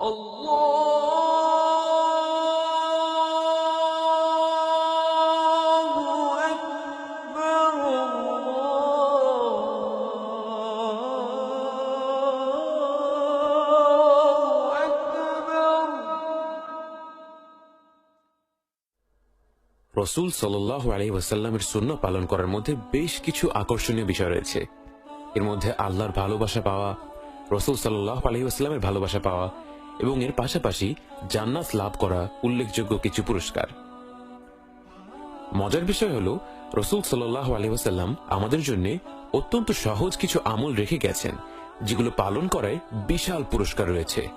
রসুল সাল্লাহ আলী ওয়াসাল্লামের শূন্য পালন করার মধ্যে বেশ কিছু আকর্ষণীয় বিষয় রয়েছে। এর মধ্যে আল্লাহর ভালোবাসা পাওয়া, রসুল সাল্লাহ আলী ওয়াসাল্লামের ভালোবাসা পাওয়া এবং এর পাশাপাশি জান্নাত লাভ করা উল্লেখযোগ্য কিছু পুরস্কার। মজার বিষয় হল, রসুল সাল্লাহ আলী ওয়াসাল্লাম আমাদের জন্য অত্যন্ত সহজ কিছু আমল রেখে গেছেন, যেগুলো পালন করায় বিশাল পুরস্কার রয়েছে।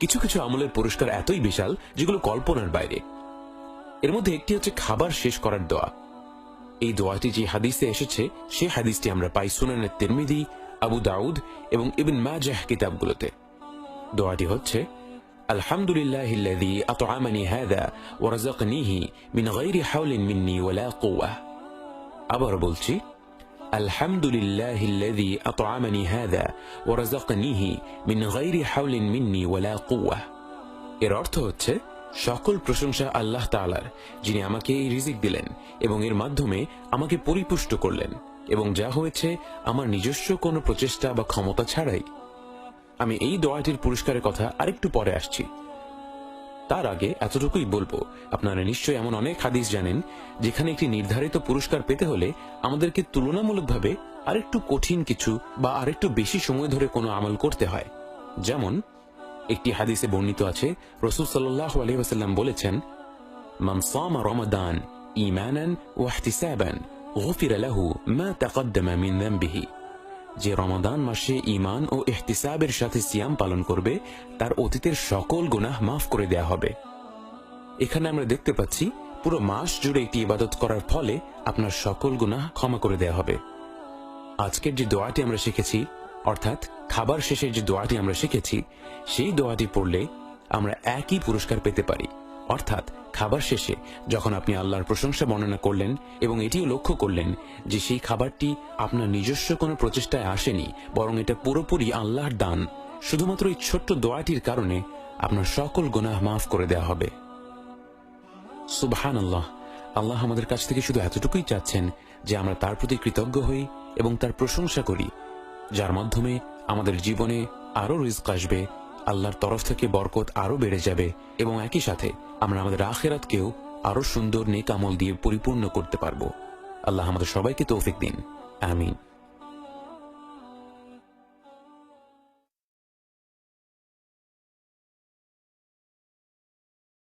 কিছু কিছু আমলের পুরস্কার এতই বিশাল, যেগুলো কল্পনার বাইরে। এর মধ্যে একটি হচ্ছে খাবার শেষ করার দোয়া। এই দোয়াটি যে হাদিসে এসেছে, সে হাদিসটি আমরা পাই সুনানের তিরমিদি, আবু দাউদ এবং ইবিন মাজাহ কিতাবগুলোতে। দোয়াটি হচ্ছে আলহামদুলিল্লাহ الذي أطعمني هذا ورزقنيه من غير حول مني ولا قوة আবার বলছি আলহামদুলিল্লাহ الذي أطعمني هذا ورزقنيه من غير حول مني ولا قوة এর অর্থ হচ্ছে সকল প্রশংসা আল্লাহ তাআলার যিনি আমাকে এই রিজিক দিলেন এবং এর মাধ্যমে আমাকে পরিপুষ্ট করলেন এবং যা হয়েছে আমার নিজস্ব কোনো প্রচেষ্টা বা ক্ষমতা ছাড়াই আমি এই দোয়াটির পুরস্কারের কথা আরেকটু পরে আসছি তার আগে এতটুকুই বলবো আপনারা নিশ্চয়ই এমন অনেক হাদিস জানেন যেখানে একটি নির্ধারিত পুরস্কার পেতে হলে আমাদেরকে তুলনামূলকভাবে আরেকটু কঠিন কিছু বা আরেকটু বেশি সময় ধরে কোনো আমল করতে হয় যেমন একটি হাদিসে বর্ণিত আছে রসুল সাল্লাহ আলহিহাস্লাম বলেছেন من صام رمضان إيمانا واحتسابا غفر له ما تقدم من ذنبه যে রমাদান মাসে ইমান ও ইহতিসাবের সাথে সিয়াম পালন করবে, তার অতীতের সকল গুনাহ মাফ করে দেয়া হবে। এখানে আমরা দেখতে পাচ্ছি, পুরো মাস জুড়ে একটি ইবাদত করার ফলে আপনার সকল গুনাহ ক্ষমা করে দেয়া হবে। আজকের যে দোয়াটি আমরা শিখেছি, অর্থাৎ খাবার শেষের যে দোয়াটি আমরা শিখেছি, সেই দোয়াটি পড়লে আমরা একই পুরস্কার পেতে পারি। অর্থাৎ খাবার শেষে যখন আপনি আল্লাহর প্রশংসা বর্ণনা করলেন এবং এটিও লক্ষ্য করলেন যে সেই খাবারটি আপনার নিজস্ব কোনো প্রচেষ্টায় আসেনি, বরং এটা পুরোপুরি আল্লাহর দান। শুধুমাত্র এই ছোট্ট দোয়াটির কারণে আপনার সকল গুনাহ মাফ করে দেওয়া হবে। সুবহান আল্লাহ আল্লাহ আমাদের কাছ থেকে শুধু এতটুকুই চাচ্ছেন যে আমরা তার প্রতি কৃতজ্ঞ হই এবং তার প্রশংসা করি, যার মাধ্যমে আমাদের জীবনে আরও রিস্ক আসবে আল্লাহর তরফ থেকে বরকত আরও বেড়ে যাবে এবং একই সাথে আমরা আমাদের আখেরাতকেও আরও সুন্দর নেক আমল দিয়ে পরিপূর্ণ করতে পারব। আল্লাহ আমাদের সবাইকে তৌফিক দিন। আমিন।